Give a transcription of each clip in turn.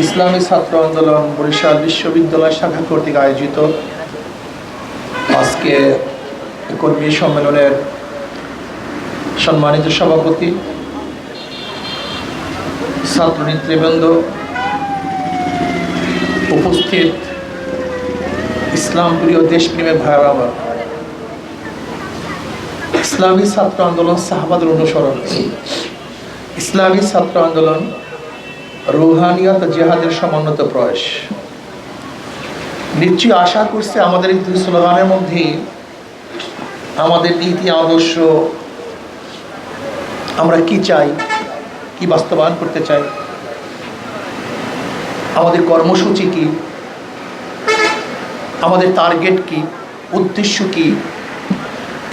ইসলামী ছাত্র আন্দোলন বরিশাল বিশ্ববিদ্যালয় শাখা কর্তৃক আয়োজিত আজকে কর্মী সম্মেলনের সম্মানিত সভাপতি ছাত্র নেতৃবৃন্দ উপস্থিত ইসলাম প্রিয় দেশপ্রেমের ভাইয়েরা ইসলামী ছাত্র আন্দোলন সাহাবাদের অনুসরণ। ইসলামী ছাত্র আন্দোলন রুহানিয়ত জেহাদের সমন্বিত প্রয়াস। নিশ্চয়ই আশা করছে আমাদের এই দুই স্লোগানের মধ্যে আমাদের নীতি, আদর্শ আমরা কি চাই, কি বাস্তবায়ন করতে চাই, আমাদের কর্মসূচি কি, আমাদের টার্গেট কি, উদ্দেশ্য কি,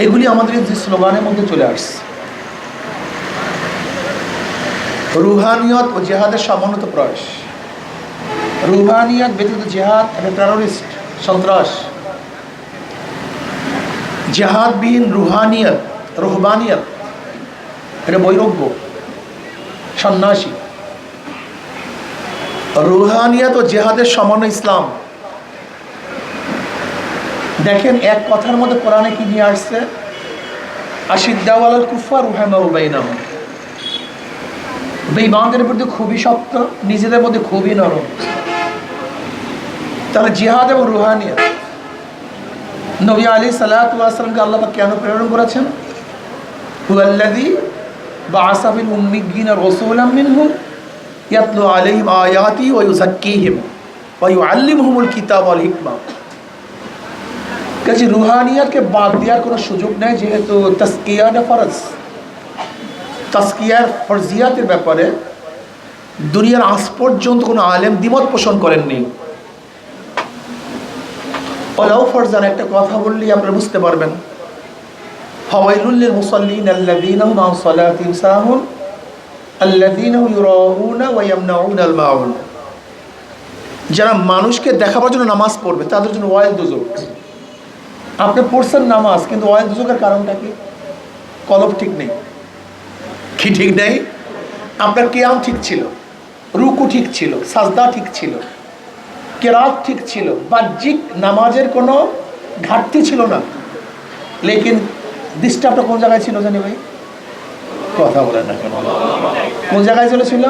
এগুলি আমাদের দুই স্লোগানের মধ্যে চলে আসছে। রুহানিয়ত ও জেহাদের সমন্বিত প্রয়াস। রুহানিয়ত ব্যতীত জেহাদ একটা টেরোরিস্ট সন্ত্রাস। জেহাদবিহীন রুহানিয়ত, রুহবানিয়ত, এটা বৈরব্য, সন্ন্যাসী। রুহানিয়ত ও জেহাদের সমান ইসলাম। দেখেন, এক কথার মধ্যে কোরআনে কি নিয়ে আসছে? আশিদ্দাওয়াল কুফা রুহামা উবাইনাম বেঈমানদের প্রতি খুবই শক্ত, নিজেদের মধ্যে খুবই নরম। তাহলে জিহাদ এবং রুহানিয়া নবী আলী সাল্লাহামকে আল্লাহ কেন প্রেরণ করেছেন? রুহানিয়াতকে বাদ দেওয়ার কোনো সুযোগ নেই, যেহেতু তাসকিয়াটা ফরজ। তাস্কিয়ার ফরজিয়াতের ব্যাপারে দুনিয়ার আজ পর্যন্ত কোনো আলেম দ্বিমত পোষণ করেননি। ওলাও ফরজান একটা কথা বললেই আপনারা বুঝতে পারবেন। হুম আল যারা মানুষকে দেখাবার জন্য নামাজ পড়বে, তাদের জন্য ওয়াইল দুজক আপনি পড়ছেন নামাজ, কিন্তু ওয়াইল দুজকের কারণটা কি? কলব ঠিক নেই। কি ঠিক নেই? আপনার কেয়াম ঠিক ছিল, রুকু ঠিক ছিল, সাজদা ঠিক ছিল, কেরাত ঠিক ছিল, বাহ্যিক নামাজের কোনো ঘাটতি ছিল না। লেকিন ডিস্টার্বটা কোন জায়গায় ছিল জানি ভাই? কথা বলেন না কেন? কোন জায়গায় চলেছিল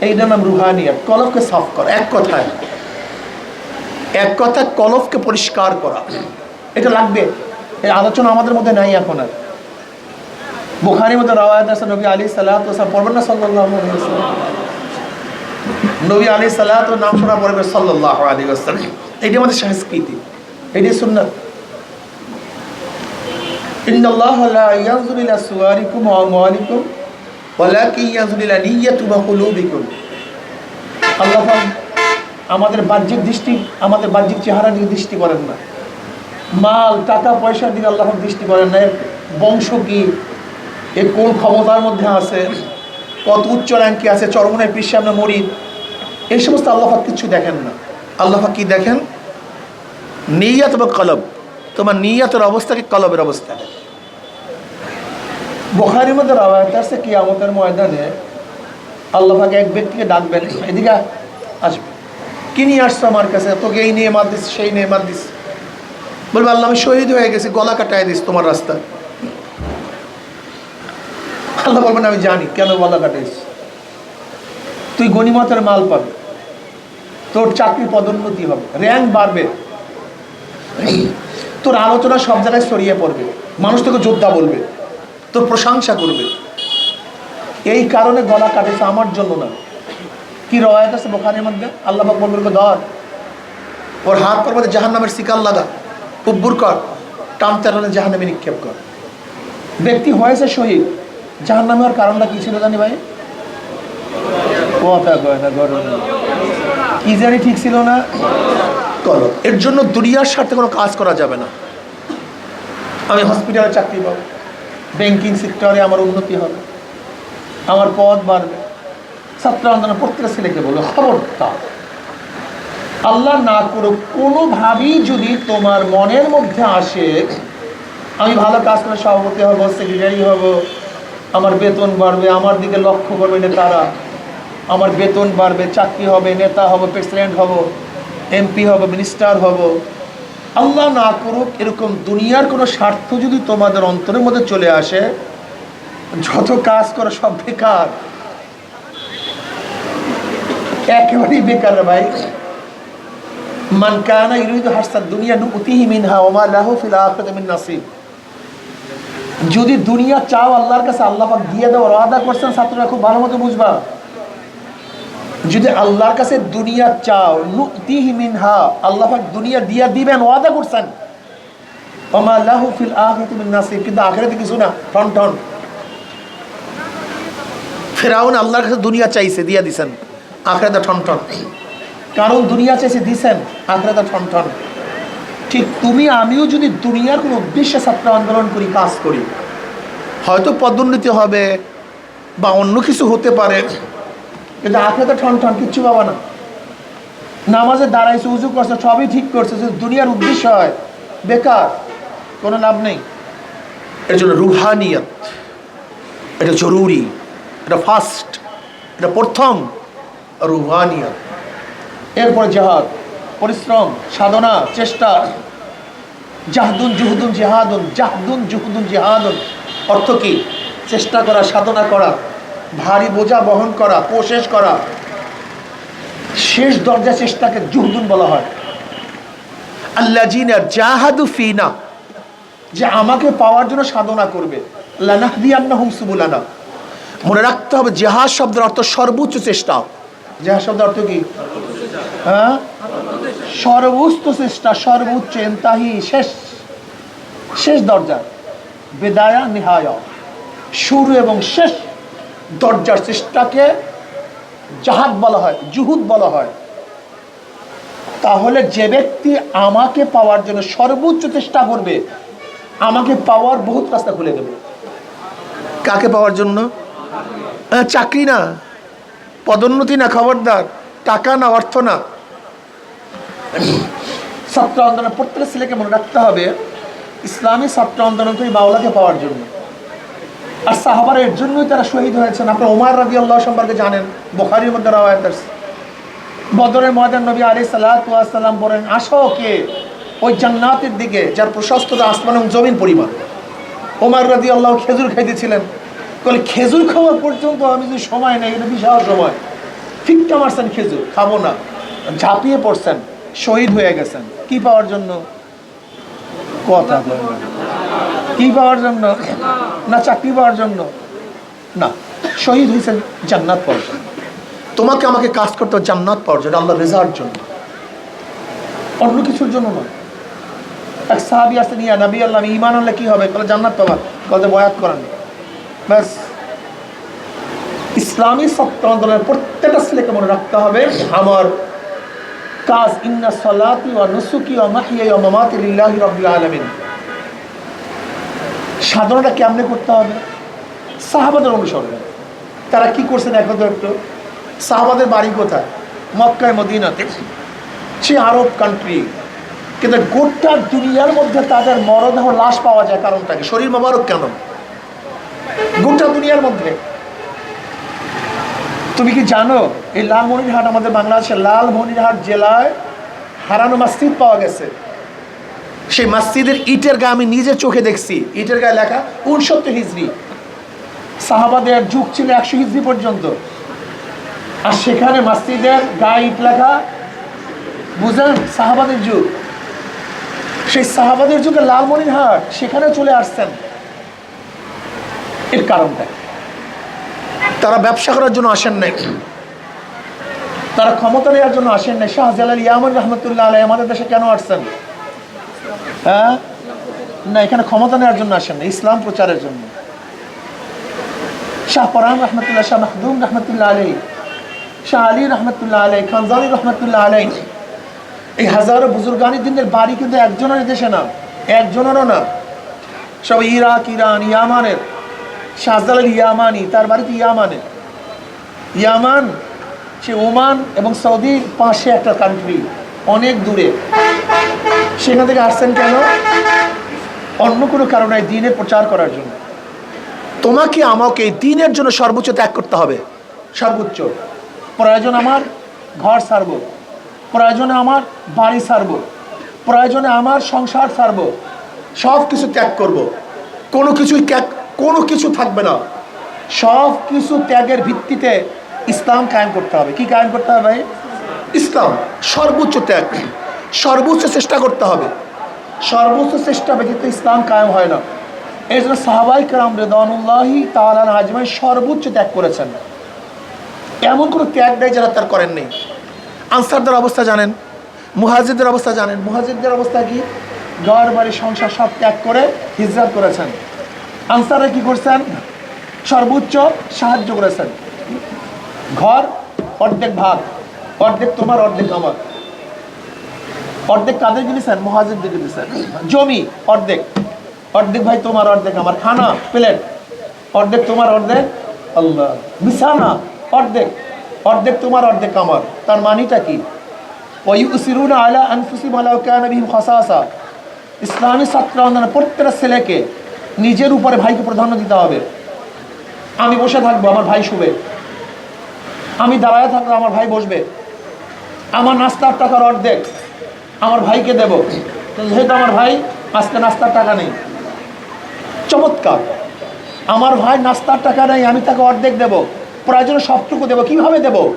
এইটার নাম রুহানিয়া কলফকে সাফ করা, এক কথায়। এক কথা কলফকে পরিষ্কার করা। এটা লাগবে। এই আলোচনা আমাদের মধ্যে নাই এখন আর। বুখারির মধ্যে রাওয়ায়াত আছে নবী আলী সালাত ওসালাম পড়বেন না সাল্লাহ নবী আলী সালাত ও নাম শোনা পড়বে সাল্লাহ আলী আসসালাম এটি আমাদের সংস্কৃতি এটি সুন্নত إن الله لا ينظر إلى صوركم وأموالكم ولكن ينظر إلى نيتكم وقلوبكم আল্লাহ পাক আমাদের বাহ্যিক দৃষ্টি আমাদের বাহ্যিক চেহারা নিয়ে দৃষ্টি করেন না মাল টাকা পয়সা দিকে আল্লাহ পাক দৃষ্টি করেন না এর বংশ কি এ কোন ক্ষমতার মধ্যে আছে, কত উচ্চ র্যাঙ্কে আছে চরমনের পৃষ্ঠে আমরা মরি এই সমস্ত আল্লাহাক কিছু দেখেন না। আল্লাহাক কি দেখেন? নিয়াত বা কলব। তোমার নিয়াতের অবস্থাকে কলবের অবস্থা? দেখে বোখারির মধ্যে রাওয়ায়ত আছে কি আমাদের ময়দানে আল্লাহাকে এক ব্যক্তিকে ডাকবেন, এদিকে আসবে। কি নিয়ে আসছো আমার কাছে? তোকে এই নিয়ে মার দিস সেই নিয়ে মার দিস বলবে, আল্লাহ আমি শহীদ হয়ে গেছি, গলা কাটায় দিস তোমার রাস্তায়। আল্লাহ বলবেন, আমি জানি কেন বলা কাটাইস তুই গণিমতের মাল পাবে। তোর চাকরির পদোন্নতি হবে। র্যাঙ্ক বাড়বে। তোর আলোচনা সব জায়গায় ছড়িয়ে পড়বে। মানুষ তোকে যোদ্ধা বলবে। তোর প্রশংসা করবে। এই কারণে গলা কাটেছে আমার জন্য না। কি রয়াত আছে বোখানের মধ্যে? আল্লাহ বলবেন ধর। ওর হাত পর মধ্যে জাহান নামের শিকার লাগা। উব্বুর কর। টানে জাহান নামে নিক্ষেপ কর। ব্যক্তি হয়েছে শহীদ। জাহান নামে ওর কারণটা কি ছিল জানি ভাই? কথা কয় না গরম। কি জানি ঠিক ছিল না? করো এর জন্য দুনিয়ার স্বার্থে কোনো কাজ করা যাবে না। আমি হসপিটালে চাকরি পাবো। ব্যাংকিং সেক্টরে আমার উন্নতি হবে। আমার পদ বাড়বে। ছাত্র আন্দোলন প্রত্যেকটা ছেলেকে বলব খবরদার। আল্লাহ না করুক কোনোভাবেই যদি তোমার মনের মধ্যে আসে আমি ভালো কাজ করে সভাপতি হব সেক্রেটারি হব আমার বেতন বাড়বে, আমার দিকে লক্ষ্য করবে না তারা আমার বেতন বাড়বে, চাকরি হবে, নেতা হব, প্রেসিডেন্ট হব, এমপি হব, মিনিস্টার হব। আল্লাহ না করুক, এরকম দুনিয়ার কোনো স্বার্থ যদি তোমাদের অন্তরের মধ্যে চলে আসে, যত কাজ করো সব বেকার। একেবারেই বেকার ভাই। মান কানা ইউরিদু হাসান, দুনিয়া নুতিহি মিনহা ওমা লাহু ফিল আখিরাতি মিন নাসিব। যদি দুনিয়া চাও আল্লাহর কাছে আল্লাহ পাক দিয়ে দেওয়ার ওয়াদা করছেন ছাত্ররা খুব ভালো মতো বুঝবা। যদি আল্লাহর কাছে দুনিয়া চাও, নুতিহি মিনহা, আল্লাহ পাক দুনিয়া দিয়া দিবেন, ওয়াদা করছেন। ওমা লাহু ফিল আখিরাতি মিন নাসিব, কিন্তু আখিরাতে কিছু না টন টন ফেরাউন আল্লাহর কাছে দুনিয়া চাইছে, দিয়া দিছেন। আখরাতে ঠন ঠন। কারণ দুনিয়া চাইছে, দিছেন, আখরাতে ঠন ঠন। ঠিক তুমি, আমিও যদি দুনিয়ার কোনো উদ্দেশ্যে ছাত্র আন্দোলন করি, কাজ করি, হয়তো পদোন্নতি হবে বা অন্য কিছু হতে পারে। কিন্তু আখরাতে ঠন ঠন, কিচ্ছু পাবা না। নামাজে দাঁড়াইছে, উজু করছে, সবই ঠিক করছে, যদি দুনিয়ার উদ্দেশ্য হয়, বেকার, কোনো লাভ নেই। এর জন্য রুহানিয়ত। এটা জরুরি, এটা ফার্স্ট এটা প্রথম রুহানিয়ত। এরপর জাহাদ। পরিশ্রম, সাধনা, চেষ্টা। জাহদুন জুহুদুন জেহাদুন, জাহদুন জুহুদুন জেহাদুন। অর্থ কি? চেষ্টা করা, সাধনা করা, ভারী বোঝা বহন করা কোশেষ করা। শেষ দরজা চেষ্টাকে জুহদুন বলা হয়। আল্লাহ জিনা জাহাদু ফিনা। যে আমাকে পাওয়ার জন্য সাধনা করবে। লানাহদিয়ান্না হুম সুবুলানা। মনে রাখতে হবে জেহাজ শব্দের অর্থ সর্বোচ্চ চেষ্টা। জেহাজ শব্দের অর্থ কি? হ্যাঁ? সর্বোচ্চ চেষ্টা, সর্বোচ্চ এন্তাহি, শেষ শেষ দরজা, বেদায়া, নিহায়া। শুরু এবং শেষ দরজার চেষ্টাকে জাহাদ বলা হয়, জুহুদ বলা হয়। তাহলে যে ব্যক্তি আমাকে পাওয়ার জন্য সর্বোচ্চ চেষ্টা করবে, আমাকে পাওয়ার বহুত রাস্তা খুলে দেবে। কাকে পাওয়ার জন্য? চাকরি না, পদোন্নতি না, খবরদার, টাকা না, অর্থ না। ছাত্র আন্দোলন প্রত্যেক ছেলেকে মনে রাখতে হবে, ইসলামী ছাত্র আন্দোলন করি বাউলাকে পাওয়ার জন্য। আর সাহাবার এর জন্যই তারা শহীদ হয়েছেন। আপনার ওমার রাবি আল্লাহ সম্পর্কে জানেন, বোখারির মধ্যে রাওয়ায়াত আছে। বদরের ময়দান নবী আলী সাল্লাম বলেন, আসো কে ওই জান্নাতের দিকে, যার প্রশস্ততা আসমান এবং জমিন পরিমাণ। ওমার রাদি আল্লাহ খেজুর খাইতেছিলেন। বলে খেজুর খাওয়া পর্যন্ত আমি যদি সময় নেই, এটা বিশাল সময়। ফিকটা মারছেন খেজুর, খাব না। ঝাঁপিয়ে পড়ছেন। শহীদ হয়ে গেছেন। কি পাওয়ার জন্য? কথা কি পাওয়ার জন্য? না, চাকরি পাওয়ার জন্য? না, শহীদ হয়েছেন জান্নাত পাওয়ার জন্য। তোমাকে আমাকে কাজ করতে জান্নাত পাওয়ার জন্য আল্লাহ রেজার জন্য। অন্য কিছুর জন্য নয়। এক সাহাবি আসতে নিয়ে নবী আল্লাহ, আমি ইমান আনলে কি হবে? বলে, জান্নাত পাবা। বলতে, বয়াত করান ব্যাস। ইসলামী সত্য আন্দোলনের প্রত্যেকটা ছেলেকে মনে রাখতে হবে, আমার কাজ, ইন্না সলাতি ও নুসুকি ও মাহিয়া ও মামাতি লিল্লাহি রাব্বিল আলামিন। সাধনাটা কেমনে করতে হবে? সাহাবাদের অনুসরণে। তারা কি করছেন তো একটু? সাহাবাদের বাড়ি কোথায়? মক্কায়, মদিনাতে। সে আরব কান্ট্রি কিন্তু গোটা দুনিয়ার মধ্যে তাদের মরদেহ লাশ পাওয়া যায় কারণটা কি? শরীর মোবারক কেন? গোটা দুনিয়ার মধ্যে। তুমি কি জানো, এই লালমনিরহাট আমাদের বাংলাদেশের লালমনিরহাট জেলায় হারানো মসজিদ পাওয়া গেছে। সেই মসজিদের ইটের গায়ে আমি নিজের চোখে দেখছি। ইটের গায়ে লেখা উনসত্তর হিজড়ি। সাহাবাদের যুগ ছিল একশো হিজড়ি পর্যন্ত। আর সেখানে মসজিদের গায়ে ইট লেখা, বুঝলেন? সাহাবাদের যুগ। সেই সাহাবাদের যুগে লালমনিরহাট সেখানে চলে আসছেন। এর কারণটা? তারা ব্যবসা করার জন্য আসেন নাই। তারা ক্ষমতা নেওয়ার জন্য আসেন নাই। শাহজালাল ইয়ামান রহমতুল্লাহ আলাই আমাদের দেশে কেন আসছেন? হ্যাঁ? না, এখানে ক্ষমতা নেওয়ার জন্য আসেন না ইসলাম প্রচারের জন্য। শাহ পরান রহমতুল্লাহ, শাহ মাহদুম রহমতুল্লাহ আলাই শাহ আলী রহমতুল্লাহ আলাই খানজানি রহমতুল্লাহ আলাই এই হাজারো বুজুর্গানি দিনের বাড়ি কিন্তু একজনের দেশে না, একজনেরও না। সব ইরাক, ইরান, ইয়ামানের। শাহজালাল ইয়ামানি, তার বাড়িতে ইয়ামানে। ইয়ামান, সে ওমান এবং সৌদির পাশে একটা কান্ট্রি অনেক দূরে। সেখান থেকে আসছেন কেন? অন্য কোনো কারণে দিনের প্রচার করার জন্য। তোমাকে আমাকে দিনের জন্য সর্বোচ্চ ত্যাগ করতে হবে। সর্বোচ্চ। প্রয়োজন আমার, ঘর ছাড়বো প্রয়োজনে আমার বাড়ি ছাড়বো প্রয়োজনে আমার সংসার ছাড়বো সব কিছু ত্যাগ করব। কোনো কিছুই ত্যাগ কোনো কিছু থাকবে না। সব কিছু ত্যাগের ভিত্তিতে ইসলাম কায়েম করতে হবে। কি কায়েম করতে হবে ভাই? ইসলাম, সর্বোচ্চ ত্যাগ। সর্বোচ্চ চেষ্টা করতে হবে। সর্বোচ্চ চেষ্টা ব্যতীত ইসলাম কায়েম হয় না। এই জন্য সাহাবাই কালাম রেদানুল্লাহি তালান আজমাই সর্বোচ্চ ত্যাগ করেছেন। এমন কোনো ত্যাগ নেই যারা তার করেন নেই। আনসারদের অবস্থা জানেন মুহাজিদদের অবস্থা জানেন। মুহাজিদদের অবস্থা কি? ঘর বাড়ি সংসার সব ত্যাগ করে হিজরাত করেছেন। আনসাররা কি করছেন? সর্বোচ্চ সাহায্য করেছেন। ঘর, অর্ধেক ভাগ। অর্ধেক তোমার, অর্ধেক আমার। অর্ধেক কাদের দিয়েছেন মহাজিদদেরকে দিয়েছেন জমি, অর্ধেক। অর্ধেক ভাই তোমার, অর্ধেক আমার। খানা, প্লেট। অর্ধেক তোমার, অর্ধেক আল্লাহ। বিছানা, অর্ধেক। অর্ধেক তোমার, অর্ধেক আমার। তার মানিটা কি? ইসলামী ছাত্র প্রত্যেকটা ছেলেকে নিজের উপরে ভাইকে প্রাধান্য দিতে হবে। আমি বসে থাকব, আমার ভাই শুবে। আমি দাঁড়ায় থাকলে আমার ভাই বসবে। আমার নাস্তার টাকার অর্ধেক আমার ভাইকে দেব। যেহেতু আমার ভাই, আজকে নাস্তার টাকা নেই। চমৎকার। আমার ভাই নাস্তার টাকা নেই, আমি তাকে অর্ধেক দেব। প্রয়োজনে সবটুকু দেব। কীভাবে দেব?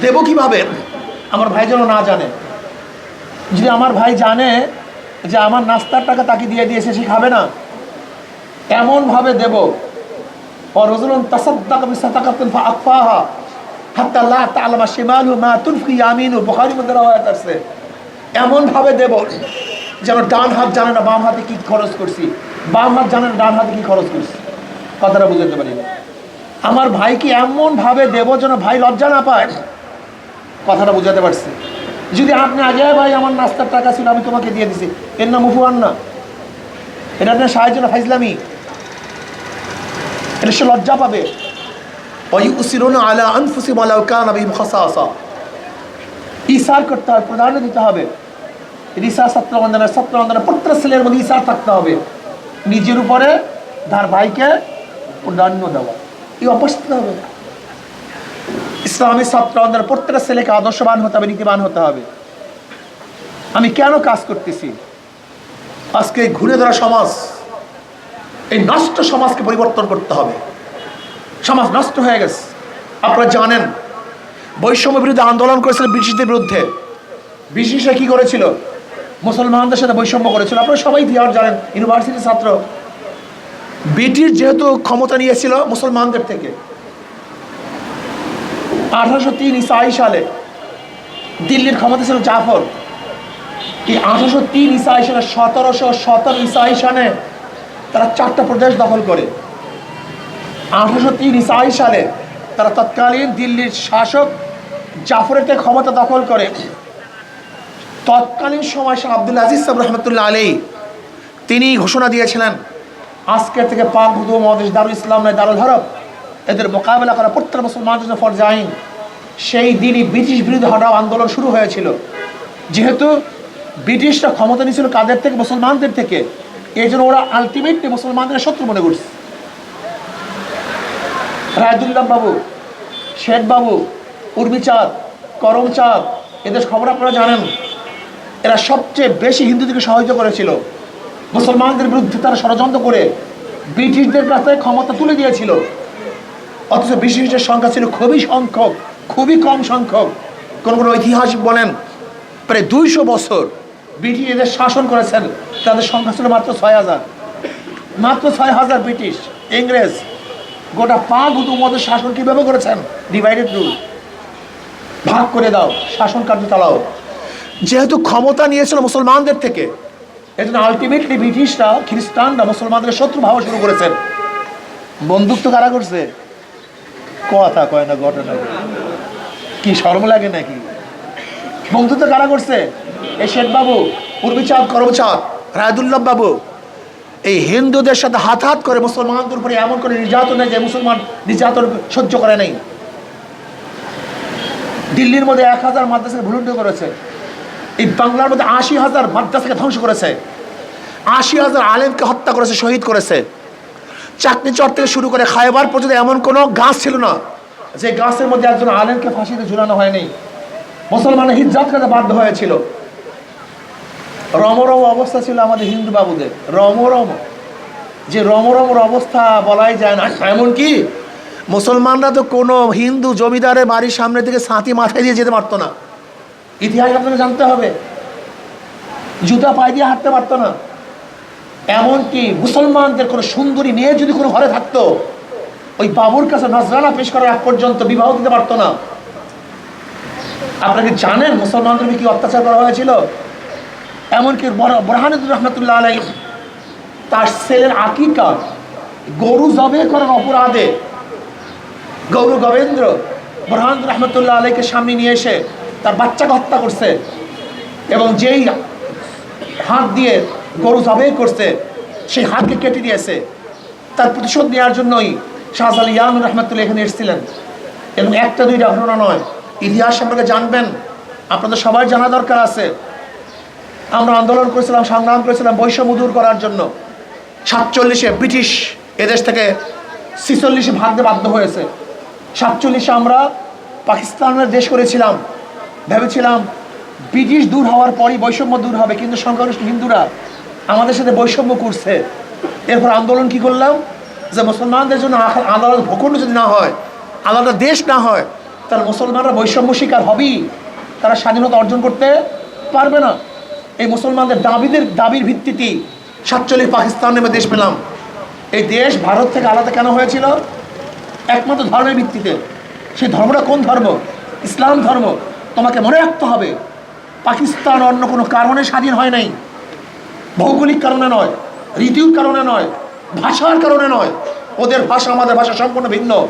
দেব কীভাবে? আমার ভাই যেন না জানে। যদি আমার ভাই জানে যে আমার নাস্তার টাকা তাকে দিয়ে দিয়েছে, সে খাবে না। এমনভাবে দেব। এমন ভাবে মা এমনভাবে দেব যেন ডান হাত জানে না বাম হাতে কি খরচ করছি। বাম হাত জানে না ডান হাতে কি খরচ করছি। কথাটা বুঝতে পারি আমার ভাইকে এমনভাবে দেব যেন ভাই লজ্জা না পায়। কথাটা বুঝাতে পারছি। যদি আপনি আগে ভাই আমার নাস্তার টাকা ছিল আমি তোমাকে দিয়ে দিছি। এর নাম উফুয়ান না। এটা আপনার সাহায্য না ফাইজলামি। তাহলে সে লজ্জা পাবে। আলা আনফুসিম আলাউ কান আবি খসাসা। ইসার করতে হবে প্রাধান্য দিতে হবে। রিসার সত্যবন্ধনের সত্যবন্ধনের প্রত্যেক ছেলের মধ্যে ইসার থাকতে হবে। নিজের উপরে তার ভাইকে প্রাধান্য দেওয়া। এই অবস্থা হবে। ইসলামী সত্যবন্ধনের প্রত্যেক ছেলেকে আদর্শবান হতে হবে, নীতিবান হতে হবে। আমি কেন কাজ করতেছি? আজকে ঘুরে ধরা সমাজ এই নষ্ট সমাজকে পরিবর্তন করতে হবে। সমাজ নষ্ট হয়ে গেছে। আপনারা জানেন, বৈষম্য বিরুদ্ধে আন্দোলন করেছিল ব্রিটিশদের বিরুদ্ধে। ব্রিটিশরা কি করেছিল? মুসলমানদের সাথে বৈষম্য করেছিল। আপনারা সবাই ইতিহাস জানেন, ইউনিভার্সিটির ছাত্র। ব্রিটিশ যেহেতু ক্ষমতা নিয়েছিল মুসলমানদের থেকে। আঠারোশো তিন ইসাই সালে দিল্লির ক্ষমতা ছিল জাফর। এই আঠারোশো তিন ইসাই সালে সতেরোশো সতেরো ইসাই সালে তারা চারটা প্রদেশ দখল করে। আঠারোশো ইসাই সালে তারা তৎকালীন দিল্লির শাসক জাফরের থেকে ক্ষমতা দখল করে। তৎকালীন সময় শাহ আব্দুল আজিজ সাহেব রহমতুল্লাহ আলী তিনি ঘোষণা দিয়েছিলেন, আজকে থেকে পাক ভূত মহাদেশ দারুল ইসলাম নয় দারুল হরব এদের মোকাবেলা করা প্রত্যেক মুসলমানদের জন্য ফরজ আইন। সেই দিনই ব্রিটিশ বিরুদ্ধে হঠাৎ আন্দোলন শুরু হয়েছিল। যেহেতু ব্রিটিশরা ক্ষমতা নিয়েছিল কাদের থেকে? মুসলমানদের থেকে। এই জন্য ওরা আলটিমেটলি মুসলমানদের শত্রু মনে করছে। রায়দুল্লাহ বাবু শেঠ বাবু উর্মিচাঁদ করমচাঁদ এদের খবর আপনারা জানেন, এরা সবচেয়ে বেশি হিন্দুদেরকে সহায়তা করেছিল। মুসলমানদের বিরুদ্ধে তারা ষড়যন্ত্র করে ব্রিটিশদের কাছে ক্ষমতা তুলে দিয়েছিল। অথচ ব্রিটিশদের সংখ্যা ছিল খুবই সংখ্যক, খুবই কম সংখ্যক। কোন কোনো ঐতিহাসিক বলেন, প্রায় দুইশো বছর ব্রিটিশ এদের শাসন করেছেন। তাদের সংখ্যা ছিল মাত্র ছয় হাজার। মাত্র ছয় হাজার ব্রিটিশ, ইংরেজ, গোটা পাঁচ উপমতের শাসন কীভাবে করেছেন? ডিভাইডেড রুল ভাগ করে দাও, শাসন কার্য চালাও। যেহেতু ক্ষমতা নিয়েছিল মুসলমানদের থেকে, এজন্য আলটিমেটলি ব্রিটিশরা, খ্রিস্টানরা মুসলমানদের শত্রু ভাবা শুরু করেছেন। বন্দুক তো কারা করছে? কথা কয় না, ঘটনা কি শরম লাগে নাকি? বন্ধুত্ব কারা করছে? এই শেঠ বাবু পূর্বীচাঁদ করমচাঁদ। রায়দুল্লাহ বাবু, এই হিন্দুদের সাথে হাত হাত করে মুসলমানদের উপরে এমন করে নির্যাতন যে মুসলমান নির্যাতন সহ্য করে নাই। দিল্লির মধ্যে এক হাজার মাদ্রাসাকে ভুলুণ্ড করেছে। এই বাংলার মধ্যে আশি হাজার মাদ্রাসাকে ধ্বংস করেছে। আশি হাজার আলেমকে হত্যা করেছে, শহীদ করেছে। চাকনি চর থেকে শুরু করে খায়বার পর্যন্ত এমন কোনো গাছ ছিল না যে গাছের মধ্যে একজন আলেমকে ফাঁসিতে ঝুলানো হয়নি। মুসলমানের করতে বাধ্য হয়েছিল। রমরম অবস্থা ছিল আমাদের হিন্দু বাবুদের, রমরম। যে রমরমর অবস্থা বলাই যায় না। এমনকি মুসলমানরা তো কোনো হিন্দু জমিদারের বাড়ির সামনে থেকে সাঁতি মাথায় দিয়ে যেতে পারতো না। ইতিহাস আপনাকে জানতে হবে। জুতা পায়ে দিয়ে হাঁটতে পারতো না। এমনকি মুসলমানদের কোনো সুন্দরী মেয়ে যদি কোনো ঘরে থাকতো, ওই বাবুর কাছে নজরানা পেশ করার আগ পর্যন্ত বিবাহ দিতে পারতো না। আপনাকে জানেন মুসলমানদের কি অত্যাচার করা হয়েছিল? এমনকি বরহানুদ্দিন রহমতুল্লাহ আলাই তার ছেলের আকিকা গরু জবে করার অপরাধে গৌর গোবেন্দ্র বরহান রহমতুল্লাহ আলাইকে সামনে নিয়ে এসে তার বাচ্চাকে হত্যা করছে এবং যেই হাত দিয়ে গরু জবে করছে, সেই হাতকে কেটে দিয়েছে। তার প্রতিশোধ নেওয়ার জন্যই শাহজাল ইয়ান রহমতুল্লাহ এখানে এসেছিলেন। এবং একটা দুইটা ঘটনা নয়। ইতিহাস সম্পর্কে জানবেন। আপনাদের সবাই জানা দরকার আছে। আমরা আন্দোলন করেছিলাম, সংগ্রাম করেছিলাম বৈষম্য দূর করার জন্য। সাতচল্লিশে ব্রিটিশ এদেশ থেকে ছিচল্লিশে ভাগতে বাধ্য হয়েছে। সাতচল্লিশে আমরা পাকিস্তানের দেশ করেছিলাম। ভেবেছিলাম ব্রিটিশ দূর হওয়ার পরই বৈষম্য দূর হবে, কিন্তু সংখ্যাগরিষ্ঠ হিন্দুরা আমাদের সাথে বৈষম্য করছে। এরপর আন্দোলন কি করলাম? যে মুসলমানদের জন্য আলাদা ভূখণ্ড যদি না হয় আলাদা দেশ না হয়, তাহলে মুসলমানরা বৈষম্য শিকার হবেই। তারা স্বাধীনতা অর্জন করতে পারবে না। এই মুসলমানদের দাবিদের, দাবির ভিত্তিতেই সাতচল্লিশ পাকিস্তান নেমে দেশ পেলাম। এই দেশ ভারত থেকে আলাদা কেন হয়েছিল? একমাত্র ধর্মের ভিত্তিতে। সেই ধর্মটা কোন ধর্ম? ইসলাম ধর্ম। তোমাকে মনে রাখতে হবে, পাকিস্তান অন্য কোনো কারণে স্বাধীন হয় নাই। ভৌগোলিক কারণে নয় ঋতুর কারণে নয়, ভাষার কারণে নয়। ওদের ভাষা, আমাদের ভাষা সম্পূর্ণ ভিন্ন।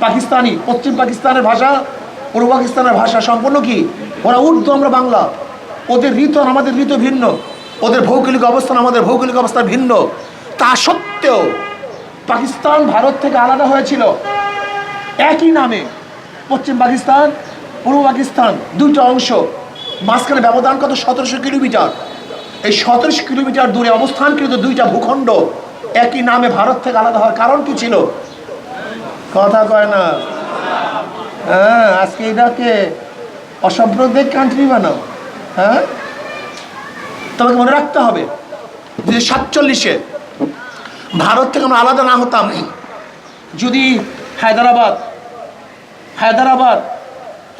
পাকিস্তানি, পশ্চিম পাকিস্তানের ভাষা, পূর্ব পাকিস্তানের ভাষা সম্পূর্ণ কি? ওরা উর্দু, আমরা বাংলা। ওদের ঋতু আর আমাদের ঋতু ভিন্ন। ওদের ভৌগোলিক অবস্থান আমাদের ভৌগোলিক অবস্থা ভিন্ন। তা সত্ত্বেও পাকিস্তান, ভারত থেকে আলাদা হয়েছিল। একই নামে পশ্চিম পাকিস্তান, পূর্ব পাকিস্তান, দুটো অংশ। মাঝখানে ব্যবধান কত? সতেরোশো কিলোমিটার। এই সতেরোশো কিলোমিটার দূরে অবস্থানকৃত দুইটা ভূখণ্ড। একই নামে ভারত থেকে আলাদা হওয়ার কারণ কি ছিল? কথা কয় না। হ্যাঁ আজকে এটাকে অসাম্প্রদায়িক কান্ট্রি বানাও। হ্যাঁ? তোমাকে মনে রাখতে হবে যে সাতচল্লিশে ভারত থেকে আমরা আলাদা না হতাম। যদি হায়দ্রাবাদ হায়দ্রাবাদ,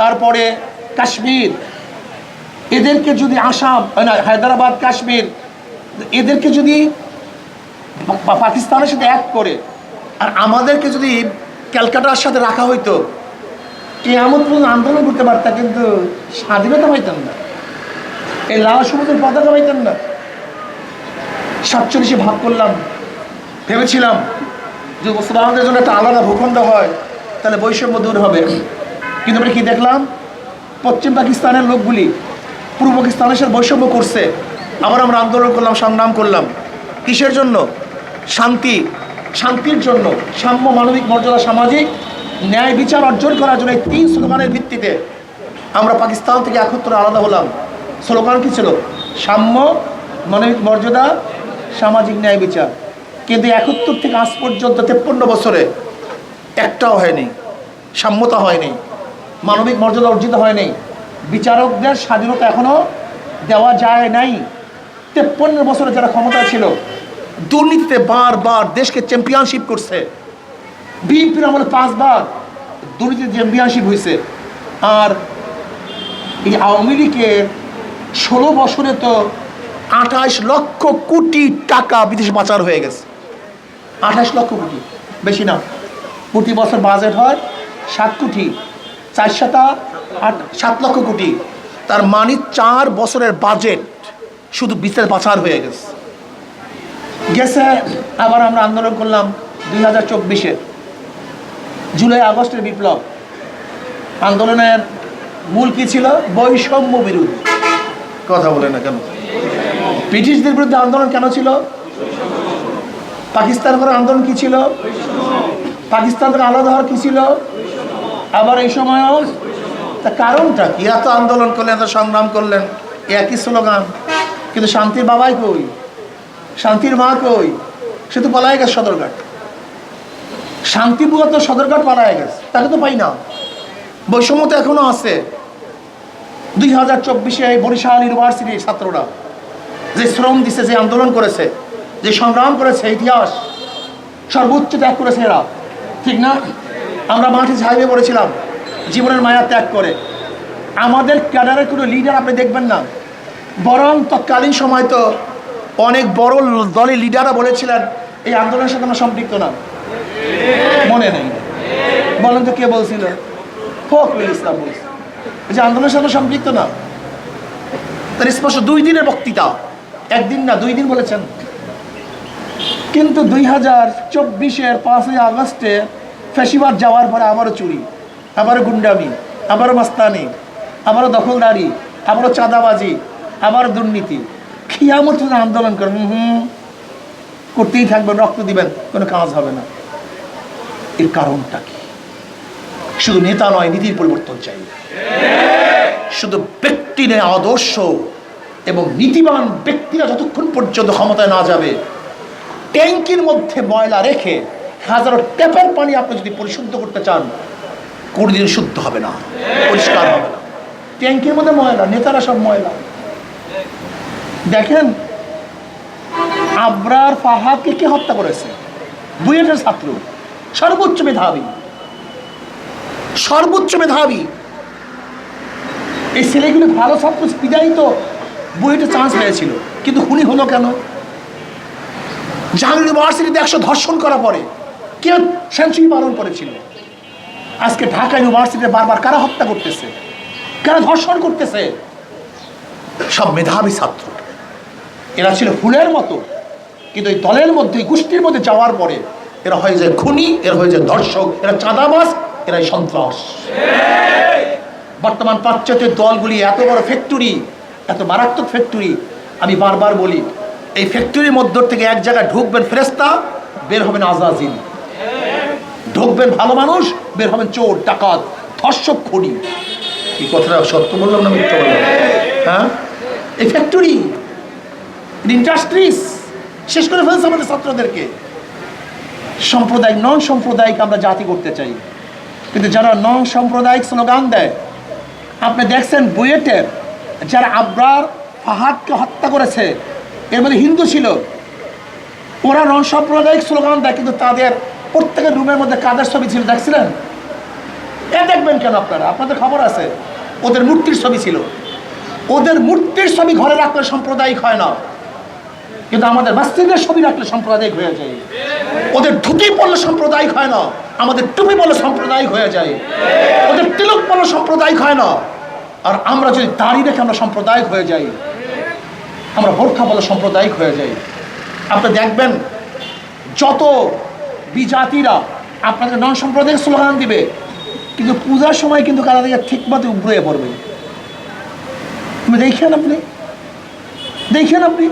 তারপরে কাশ্মীর, এদেরকে যদি আসাম না, হায়দ্রাবাদ, কাশ্মীর, এদেরকে যদি পাকিস্তানের সাথে এক করে, আর আমাদেরকে যদি ক্যালকাটার সাথে রাখা হইতো কেমন পর্যন্ত আন্দোলন করতে পারতাম কিন্তু স্বাধীনতা পাইতাম না। এই লাল সবুজের পতাকা পাইতাম না। সাতচল্লিশে ভাগ করলাম। ভেবেছিলাম যে মুসলমানদের জন্য একটা আলাদা ভূখণ্ড হয়, তাহলে বৈষম্য দূর হবে। কিন্তু আমরা কি দেখলাম? পশ্চিম পাকিস্তানের লোকগুলি পূর্ব পাকিস্তানের সাথে বৈষম্য করছে। আবার আমরা আন্দোলন করলাম, সংগ্রাম করলাম। কিসের জন্য? শান্তি, শান্তির জন্য। সাম্য মানবিক মর্যাদা সামাজিক ন্যায় বিচার অর্জন করার জন্য এই তিন স্লোগানের ভিত্তিতে আমরা পাকিস্তান থেকে একত্র আলাদা হলাম। স্লোগান কি ছিল? সাম্য মানবিক মর্যাদা, সামাজিক ন্যায় বিচার। কিন্তু একাত্তর থেকে আজ পর্যন্ত তেপ্পন্ন বছরে একটাও হয়নি। সাম্যতা হয়নি। মানবিক মর্যাদা অর্জিত হয়নি। বিচারকদের স্বাধীনতা এখনও দেওয়া যায় নাই। তেপ্পন্ন বছরে যারা ক্ষমতা ছিল, দুর্নীতিতে বারবার দেশকে চ্যাম্পিয়নশিপ করছে। বিএনপির আমলে পাঁচবার দুর্নীতি চ্যাম্পিয়নশিপ হয়েছে। আর এই আওয়ামী লীগের ষোলো বছরে তো আঠাশ লক্ষ কোটি টাকা বিদেশ পাচার হয়ে গেছে। আঠাশ লক্ষ কোটি, বেশি না। প্রতি বছর বাজেট হয় সাত কোটি, চার সাতা আট, সাত লক্ষ কোটি। তার মানে চার বছরের বাজেট শুধু বিচার পাচার হয়ে গেছে। গেছে, আবার আমরা আন্দোলন করলাম দুই হাজার চব্বিশে। জুলাই, আগস্টের বিপ্লব। আন্দোলনের মূল কী ছিল? বৈষম্য বিরোধী। কথা বলে না কেন? ব্রিটিশদের বিরুদ্ধে আন্দোলন কেন ছিল? পাকিস্তান করে আন্দোলন কি ছিল? পাকিস্তান থেকে আলাদা হওয়ার কি ছিল? আবার এই সময়ও তা কারণটা কি? এত আন্দোলন করলেন, এত সংগ্রাম করলেন, একই স্লোগান। কিন্তু শান্তির বাবাই কই? শান্তির মা কই? সে তো পলায় গেছে সদরঘাট। শান্তিপুরা তো সদরঘাট পালায় গেছে, তাকে তো পাই না। বৈষম্য তো এখনও আছে। দুই হাজার চব্বিশে বরিশাল ইউনিভার্সিটির ছাত্ররা যে শ্রম দিছে, যে আন্দোলন করেছে, যে সংগ্রাম করেছে, ইতিহাস সর্বোচ্চ ত্যাগ করেছে এরা। ঠিক না? আমরা মাঠে ঝাইবে পড়েছিলাম জীবনের মায়া ত্যাগ করে। আমাদের ক্যাডারের কোনো লিডার আপনি দেখবেন না। বরং তৎকালীন সময় তো অনেক বড় দলের লিডাররা বলেছিলেন, এই আন্দোলনের সাথে আমরা সম্পৃক্ত না। মনে নেই। বলেন তো কে বলছিল? ফখরুল ইসলাম বলছে। যে আন্দোলনের সাথে সম্পৃক্ত না। তার স্পষ্ট দুই দিনের বক্তৃতা। একদিন না, দুই দিন বলেছেন। কিন্তু দুই হাজার চব্বিশের পাঁচই আগস্টে ফেসিবাদ যাওয়ার পরে আবারও চুরি আবারও গুন্ডামি আবারও মাস্তানি আবারও দখলদারি আবারও চাঁদাবাজি আবারও দুর্নীতি। খিয়ামত আন্দোলন করেন হুম। করতেই থাকবেন, রক্ত দিবেন, কোনো কাজ হবে না। এর কারণটা কি? শুধু নেতা নয়, নীতির পরিবর্তন চাই। শুধু ব্যক্তি নেই আদর্শ এবং নীতিবান ব্যক্তিরা যতক্ষণ পর্যন্ত ক্ষমতায় না যাবে, ট্যাঙ্কির মধ্যে ময়লা রেখে হাজারো ট্যাপের পানি আপনি যদি পরিশুদ্ধ করতে চান, কোনোদিন শুদ্ধ হবে না, পরিষ্কার হবে না। ট্যাঙ্কির মধ্যে ময়লা, নেতারা সব ময়লা। দেখেন, আবরার ফাহাদকে কে হত্যা করেছে? বুয়েটের ছাত্র, সর্বোচ্চ মেধাবী। সর্বোচ্চ মেধাবী। এই ছেলেগুলো ভালো ছাত্র বিদায়ী তো, বুয়েটে চান্স পেয়েছিল। কিন্তু খুনি হলো কেন? জাহাঙ্গীর ইউনিভার্সিটিতে একশো ধর্ষণ করা পরে কেউ সেঞ্চুরি পালন করেছিল? আজকে ঢাকা ইউনিভার্সিটিতে বারবার কারা হত্যা করতেছে? কারা ধর্ষণ করতেছে? সব মেধাবী ছাত্র। এরা ছিল ফুলের মতো, কিন্তু এই দলের মধ্যে, গোষ্ঠীর মধ্যে যাওয়ার পরে এরা হয়ে যায় খুনি, এরা হয়ে যায় ধর্ষক, এরা চাঁদাবাজ এরাই সন্ত্রাস। বর্তমান পাশ্চাত্যের দলগুলি এত বড় ফ্যাক্টরি এত মারাত্মক ফ্যাক্টরি আমি বারবার বলি, এই ফ্যাক্টরির মধ্য থেকে এক জায়গায় ঢুকবেন ফেরেস্তা বের হবেন আজাজিল। ঢুকবেন ভালো মানুষ, বের হবেন চোর, ডাকাত, ধর্ষক, খনি। এই কথাটা সত্য বললাম না মিথ্যা বললাম? হ্যাঁ? এই ফ্যাক্টরি ইন্ডাস্ট্রিজ শেষ করে ফেলছে আমাদের ছাত্রদেরকে। সাম্প্রদায়িক নন সাম্প্রদায়িক আমরা জাতি করতে চাই। কিন্তু যারা নন সাম্প্রদায়িক স্লোগান দেয়, আপনি দেখছেন বুয়েটের যারা আব্রার ফাহাদকে হত্যা করেছে, এর মধ্যে হিন্দু ছিল, ওরা নন সাম্প্রদায়িক স্লোগান দেয়, কিন্তু তাদের প্রত্যেকের রুমের মধ্যে কাদের ছবি ছিল দেখছিলেন? এ দেখবেন কেন আপনারা? আপনাদের খবর আছে, ওদের মূর্তির ছবি ছিল। ওদের মূর্তির ছবি ঘরে রাখলে সাম্প্রদায়িক হয় না। কিন্তু আমাদের মসজিদের ছবি রাখলে সাম্প্রদায়িক হয়ে যায়। ওদের ধুতি পড়লে সাম্প্রদায়িক হয় না। আমাদের টুপি বলে সাম্প্রদায়িক হয়ে যায়। ওদের তিলক বলে সাম্প্রদায়িক হয় না। আর আমরা যদি দাড়ি রেখে আমরা সাম্প্রদায়িক হয়ে যাই, আমরা বোরখা বলে সাম্প্রদায়িক হয়ে যাই। আপনি দেখবেন, যত বিজাতিরা আপনাদের নন সাম্প্রদায়িক স্লোগান দিবে, কিন্তু পূজার সময় কিন্তু কারা ঠিক মতো উবড়ে পড়বে। তুমি দেখেন আপনি? দেখেন আপনি?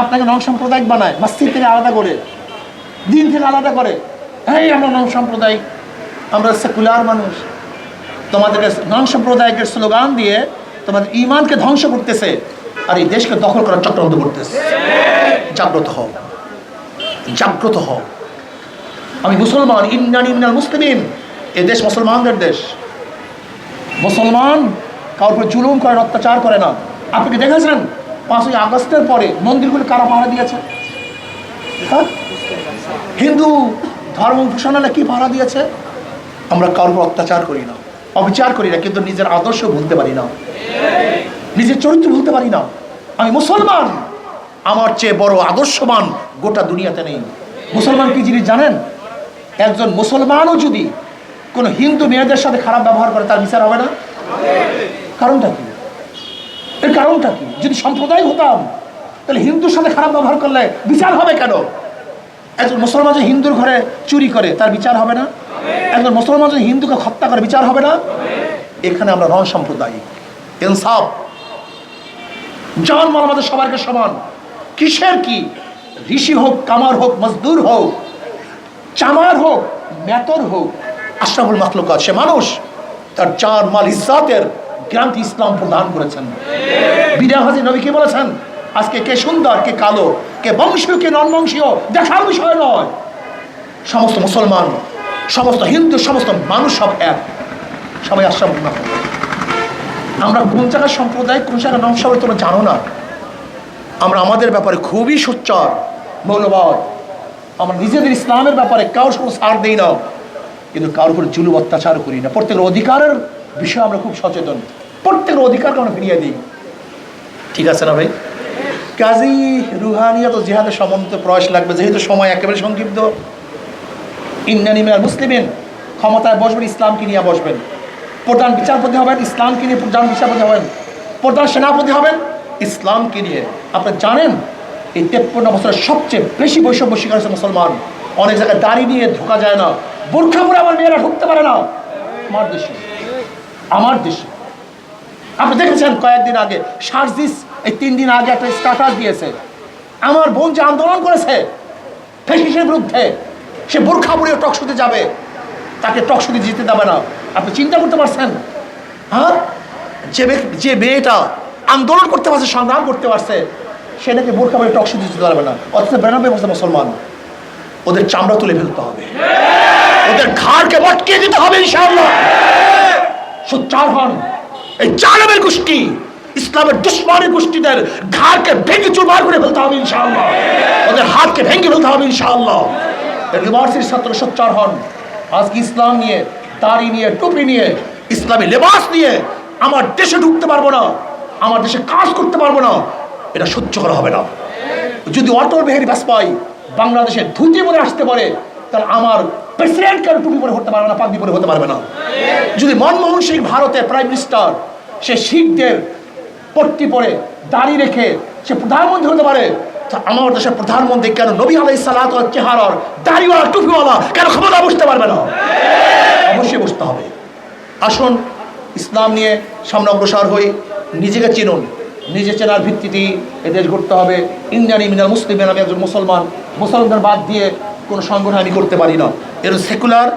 আপনাকে নন সাম্প্রদায়িক বানায়, মসজিদ থেকে আলাদা করে, দিন থেকে আলাদা করে। এই, আমরা নন সাম্প্রদায়িক। আমরা সেকুলার মানুষ। তোমাদেরকে নন সাম্প্রদায়িকের স্লোগান দিয়ে তোমাদের ইমানকে ধ্বংস করতেছে আর এই দেশকে দখল করার চক্রান্ত করতেছে। জাগ্রত হও। জাগ্রত হও। আমি মুসলমান ইন্নান ইন্নাল মুসলিম এ দেশ মুসলমানদের দেশ। মুসলমান কারোর উপর জুলুম করে, অত্যাচার করে না। আপনি কি দেখেছেন? পাঁচই আগস্টের পরে মন্দিরগুলো কারা পাহারা দিয়েছে? হ্যাঁ? হিন্দু ধর্ম ঘোষণালে কি পাহারা দিয়েছে? আমরা কারোর অত্যাচার করি না। অবিচার করি না, কিন্তু নিজের আদর্শ ভুলতে পারি না। নিজের চরিত্র ভুলতে পারি না। আমি মুসলমান। আমার চেয়ে বড় আদর্শবান গোটা দুনিয়াতে নেই। মুসলমান কি জিনিস জানেন? একজন মুসলমানও যদি কোনো হিন্দু মেয়েদের সাথে খারাপ ব্যবহার করে, তার বিচার হবে না? কারণটা কি? এর কারণটা কি? যদি সম্প্রদায় হতাম, তাহলে হিন্দুর সাথে খারাপ ব্যবহার করলে বিচার হবে কেন? একজন মুসলমান যদি হিন্দুর ঘরে চুরি করে, তার বিচার হবে না? একজন মুসলমান যদি হিন্দুকে হত্যা করে, বিচার হবে না? এখানে আমরা রন সাম্প্রদায়িক। ইনসাফ। জান মাল আমাদের সবারকে সমান। কিসের কি? ঋষি হোক, কামার হোক, মজদুর হোক, চামার হোক মেতর হোক, আশরাফুল মাখলুকাত, সে মানুষ, তার চার মাল ইজ্জাতের গ্রান্তি ইসলাম প্রদান করেছেন। বিনা হাজি নবী কে বলেছেন? আজকে কে সুন্দর, কে কালো, কে বংশীয়, কে নন বংশীয় দেখার বিষয় নয়। সমস্ত মুসলমান, সমস্ত হিন্দু, সমস্ত মানুষ সব এক। সবাই আশ্রাম না আমরা কোন জায়গার সম্প্রদায়, কোন জায়গার নাম সবাই তোমরা জানো না। আমরা আমাদের ব্যাপারে খুবই সোচ্চার, মৌলবাদ। আমরা নিজেদের ইসলামের ব্যাপারে কারোর কোনো সার দিই না। কিন্তু কারোর উপরে জুলুম, অত্যাচার করি না। প্রত্যেকের অধিকারের বিষয়ে আমরা খুব সচেতন। প্রত্যেকের অধিকারকে আমরা ফিরিয়ে দিই। ঠিক আছে না ভাই? কাজী রুহানিয়া তো জেহাদের সম্বন্ধে প্রয়াস লাগবে, যেহেতু সময় একেবারে সংক্ষিপ্ত। ইন্নানি মিনাল মুসলিমিন, ক্ষমতায় বসবেন, ইসলামকে নিয়ে বসবেন। প্রধান বিচারপতি হবেন, ইসলামকে নিয়ে প্রধান বিচারপতি হবেন। প্রধান সেনাপতি হবেন, ইসলামকে নিয়ে। আপনি জানেন, এই তেপ্পন্ন বছরের সবচেয়ে বেশি বৈষম্য শিকার হচ্ছে মুসলমান। অনেক জায়গায় দাড়ি নিয়ে ঢোকা যায় না। বোরখা পরে আমার মেয়েরা ঢুকতে পারে না। আমার দেশে আমার দেশে। আপনি দেখেছেন কয়েকদিন আগে সার্জিস এই তিন দিন আগে একটা স্ট্যাটাস দিয়েছে। আমার বোন যে আন্দোলন করেছে, ফেসিসের বিরুদ্ধে, সে বোরখা পরে টকশুতে যাবে। তাকে টকশুতে জিতে দেবে না। আপনি চিন্তা করতে পারছেন? হ্যাঁ? যে যে মেয়েটা আন্দোলন করতে পারছে, সংগ্রাম করতে পারছে, সে নাকি বোরখা পরে টকশুতে জিতে পারবে না। অথচ বেরানব্বই বছর মুসলমান। ওদের চামড়া তুলে ফেলতে হবে। ওদের ঘাড়কে বটকে দিতে হবে, ইনশাআল্লাহ। সোচ্চার হন। এই জালেমের গোষ্ঠী ইসলামের দুশ্মনের গোষ্ঠীদের ঘাড়কে ভেঙে চুরমার করে ফেলতে হবে ইনশাআল্লাহ। ওদের হাতকে ভেঙে ফেলতে হবে ইনশাআল্লাহ। ইউনিভার্সিটির ছাত্র সোচ্চার হন। আজকে ইসলাম নিয়ে, দাড়ি নিয়ে, টুপি নিয়ে, ইসলামী লেবাস নিয়ে আমার দেশে ঢুকতে পারব না, আমার দেশে কাজ করতে পারব না, এটা সহ্য করা হবে না। যদি অটল বিহারী বাজপেয়ী বাংলাদেশে ধুতি পরে আসতে পারে, তাহলে আমার প্রেসিডেন্ট কেন টুপি পরে হতে পারবে না, পাগড়ি পরে হতে পারবে না? যদি মনমোহন সিং ভারতের প্রাইম মিনিস্টার সে শিখদের পট্টি পরে দাড়ি রেখে সে প্রধানমন্ত্রী হতে পারে আমার দেশের প্রধানমন্ত্রী কেন নবী আলাই সালাত চেহারার দাড়িওয়ালা, টুপিওয়ালা কেন ক্ষমতা বসতে পারবে না? অবশ্যই বসতে হবে। আসুন, ইসলাম নিয়ে সামনে অগ্রসর হই, নিজেকে চিনুন। নিজে চেনার ভিত্তিতেই এ দেশ গড়তে হবে। ইন্ডিয়ান ইমিনাল মুসলিম আমি একজন মুসলমান। মুসলমানদের বাদ দিয়ে কোনো সংগঠন আমি করতে পারি না। এর secular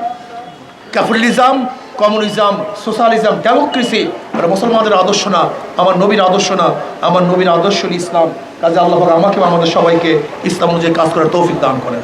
capitalism communism, socialism, democracy, আর মুসলমানদের আদর্শ না, আমার নবীর আদর্শ না, আমার নবীর আদর্শ ইসলাম। কাজে আল্লাহ আমাকে, আমাদের সবাইকে ইসলাম অনুযায়ী কাজ করার তৌফিক দান করেন।